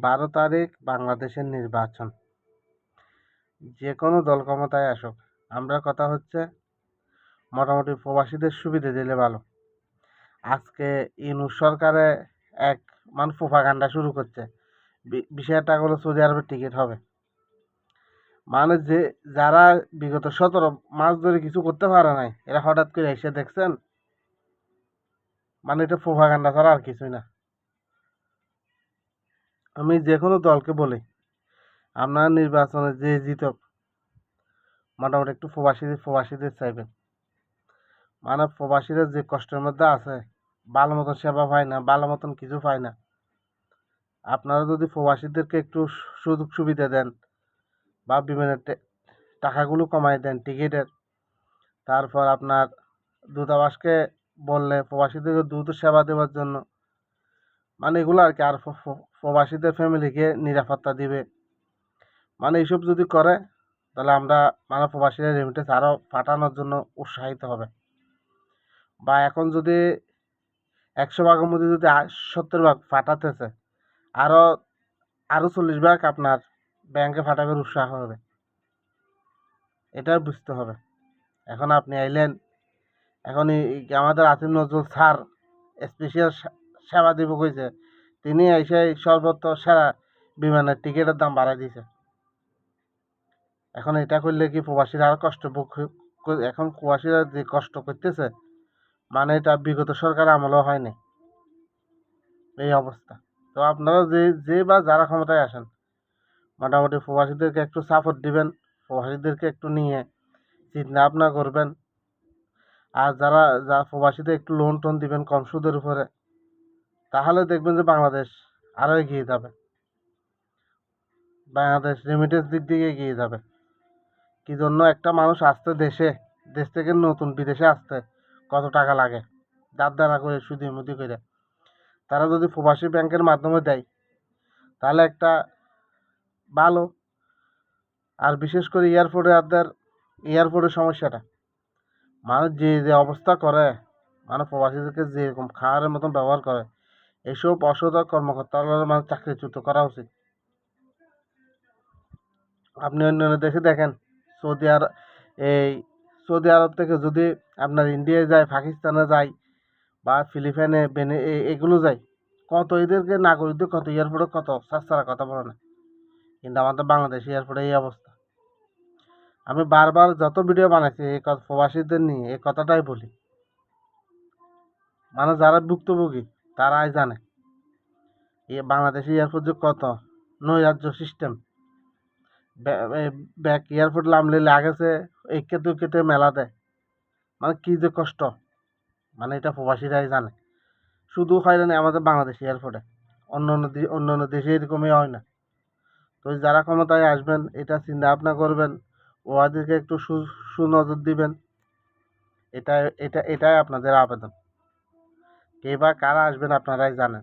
বারো তারিখ বাংলাদেশের নির্বাচন। যে কোনো দল ক্ষমতায় আসুক, আমরা কথা হচ্ছে মোটামুটি প্রবাসীদের সুবিধা দিলে ভালো। আজকে ইউনুস সরকারে এক মানে প্রোপাগান্ডা শুরু করছে। বি- বিষয়টা টাকা হলো সৌদি আরবের টিকিট হবে। মানে যে, যারা বিগত সতেরো মাস ধরে কিছু করতে পারে নাই, এরা হঠাৎ করে এসে দেখছেন মানে এটা প্রোপাগান্ডা ছাড়া আর কিছুই না। আমি যে কোনো দলকে বলি, আপনার নির্বাচনে যে জিতক, মোটামুটি একটু প্রবাসীদের প্রবাসীদের চাইবেন। মানে প্রবাসীরা যে কষ্টের মধ্যে আছে, ভালো মতন সেবা পায় না, ভালো মতন কিছু পায় না। আপনারা যদি প্রবাসীদেরকে একটু সুযোগ সুবিধা দেন বা বিভিন্ন টাকাগুলো কমাই দেন টিকিটের, তারপর আপনার দূতাবাসকে বললে প্রবাসীদেরকে দ্রুত সেবা দেওয়ার জন্য মানে এগুলো আর কি, আর প্র- প্র- প্রবাসীদের ফ্যামিলিকে নিরাপত্তা দিবে। মানে এইসব যদি করে, তাহলে আমরা মানে প্রবাসীরা রেমিটেন্স আরও পাঠানোর জন্য উৎসাহিত হবে। বা এখন যদি একশো ভাগের মধ্যে যদি সত্তর ভাগ পাঠাতেছে আরও আরও চল্লিশ ভাগ আপনার ব্যাংকে পাঠাবের উৎসাহ হবে। এটাই বুঝতে হবে। এখন আপনি আইলেন, এখন আমাদের আসিফ নজরুল স্যার স্পেশাল সেবা দিব কইছে তিনি এসে সর্বত্র সেরা বিমানের টিকিটের দাম বাড়াই দিয়েছে এখন এটা করলে কি প্রবাসীরা আর কষ্ট এখন প্রবাসীরা যে কষ্ট করতেছে মানে এটা বিগত সরকার আমলও হয়নি। এই অবস্থা। তো আপনারা যে যে বা যারা ক্ষমতায় আসেন, মোটামুটি প্রবাসীদেরকে একটু সাপোর্ট দিবেন, প্রবাসীদেরকে একটু নিয়ে চিন্তা ভাবনা করবেন। আর যারা যা প্রবাসীদের একটু লোন টোন দিবেন কম সুদের উপরে তাহলে দেখবেন যে বাংলাদেশ আরও এগিয়ে যাবে। বাংলাদেশ রেমিটেন্স দিক দিয়ে এগিয়ে যাবে। কি জন্য একটা মানুষ আসতে দেশে, দেশ থেকে নতুন বিদেশে আসতে কত টাকা লাগে? দাঁত দানা করে সুদি মুদি করে। তারা যদি প্রবাসী ব্যাংকের মাধ্যমে দেয়, তাহলে একটা ভালো। আর বিশেষ করে এয়ারপোর্টে আপনার এয়ারপোর্টের সমস্যাটা। মানুষ যে যে অবস্থা করে মানে প্রবাসীদেরকে যেরকম খাওয়ারের মতন ব্যবহার করে এসব অসদা কর্মকর্তাদের মানে চাকরিচ্যুত করা উচিত। আপনি অন্যান্য দেশে দেখেন, সৌদি আরব, এই সৌদি আরব থেকে যদি আপনার ইন্ডিয়ায় যায়, পাকিস্তানে যায় বা ফিলিপাইনে, বেনে এগুলো যায়, কত এদেরকে নাগরিকদের কত এয়ারপোর্টে কত সাস্তারা কথা বলে না। কিন্তু আমাদের বাংলাদেশ এয়ারপোর্টে এই অবস্থা। আমি বারবার যত ভিডিও বানাইছি, এই কথা প্রবাসীদের নিয়ে, এই কথাটাই বলি। মানে যারা ভুক্তভোগী তারাই জানে। এই বাংলাদেশে এয়ারপোর্ট যে কত? নৈরাজ্য সিস্টেম ব্যাক এয়ারপোর্ট নামলে লাগেছে একে দুকেতে মেলা দেয়। মানে কী যে কষ্ট। মানে এটা প্রবাসীরাই জানে। শুধু হয়রানি আমাদের বাংলাদেশ এয়ারপোর্টে। অন্য অন্য অন্য অন্য দেশে এরকমই হয় না। তো যারা ক্ষমতায় আসবেন, এটা চিন্তা ভাবনা করবেন। ওদেরকে একটু সু, সুনজর দিবেন। এটা এটা, এটাই আপনাদের আবেদন। কে বা কারা আসবেন আপনারাই জানেন।